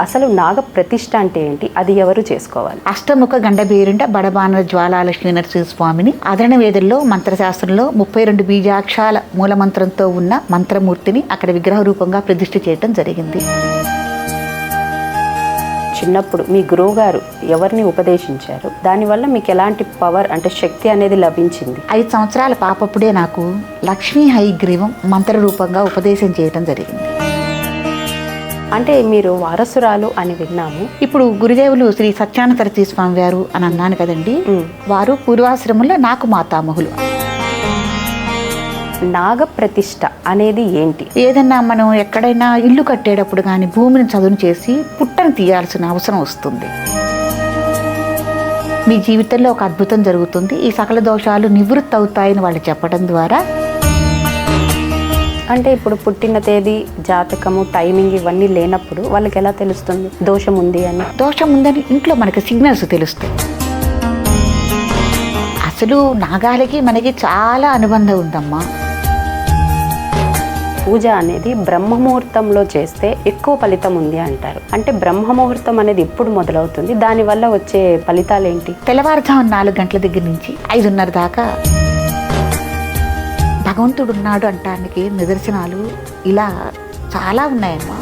అసలు నాగ ప్రతిష్ట అంటే ఏంటి? అది ఎవరు చేసుకోవాలి? అష్టముఖ గండబేరుండ బడబాన జ్వాలాలక్ష్మీ నరసింహ స్వామిని ఆదరణ వేదంలో మంత్రశాస్త్రంలో ముప్పై రెండు బీజాక్షాల మూలమంత్రంతో ఉన్న మంత్రమూర్తిని అక్కడ విగ్రహ రూపంగా ప్రతిష్ఠ చేయటం జరిగింది. చిన్నప్పుడు మీ గురువు గారు ఎవరిని ఉపదేశించారు? దానివల్ల మీకు ఎలాంటి పవర్ అంటే శక్తి అనేది లభించింది? ఐదు సంవత్సరాల పాపప్పుడే నాకు లక్ష్మీ హైగ్రీవం మంత్ర రూపంగా ఉపదేశం చేయటం జరిగింది. అంటే మీరు వారసురాలు అని విన్నాము. ఇప్పుడు గురుదేవులు శ్రీ సత్యానందరతి స్వామి వారు అని అన్నాను కదండి. వారు పూర్వాశ్రమంలో నాకు మాతామహులు నాగ ప్రతిష్ట అనేది ఏంటి? ఏదన్నా మనం ఎక్కడైనా ఇల్లు కట్టేటప్పుడు కానీ భూమిని చదును చేసి పుట్టను తీయాల్సిన అవసరం వస్తుంది. మీ జీవితంలో ఒక అద్భుతం జరుగుతుంది. ఈ సకల దోషాలు నివృత్తి అవుతాయని వాళ్ళు చెప్పడం ద్వారా అంటే ఇప్పుడు పుట్టిన తేదీ జాతకము టైమింగ్ ఇవన్నీ లేనప్పుడు వాళ్ళకి ఎలా తెలుస్తుంది? దోషం ఉంది అని. దోషం ఉందని ఇంట్లో మనకి సిగ్నల్స్ తెలుస్తాయి. అసలు నాగాలకి మనకి చాలా అనుబంధం ఉందమ్మా. పూజ అనేది బ్రహ్మముహూర్తంలో చేస్తే ఎక్కువ ఫలితం ఉంది అంటారు. అంటే బ్రహ్మముహూర్తం అనేది ఎప్పుడు మొదలవుతుంది? దానివల్ల వచ్చే ఫలితాలు ఏంటి తెల్లవారుజాము నాలుగు గంటల దగ్గర నుంచి ఐదున్నర దాకా భగవంతుడు ఉన్నాడు అంటానికి నిదర్శనాలు ఇలా చాలా ఉన్నాయమ్మా.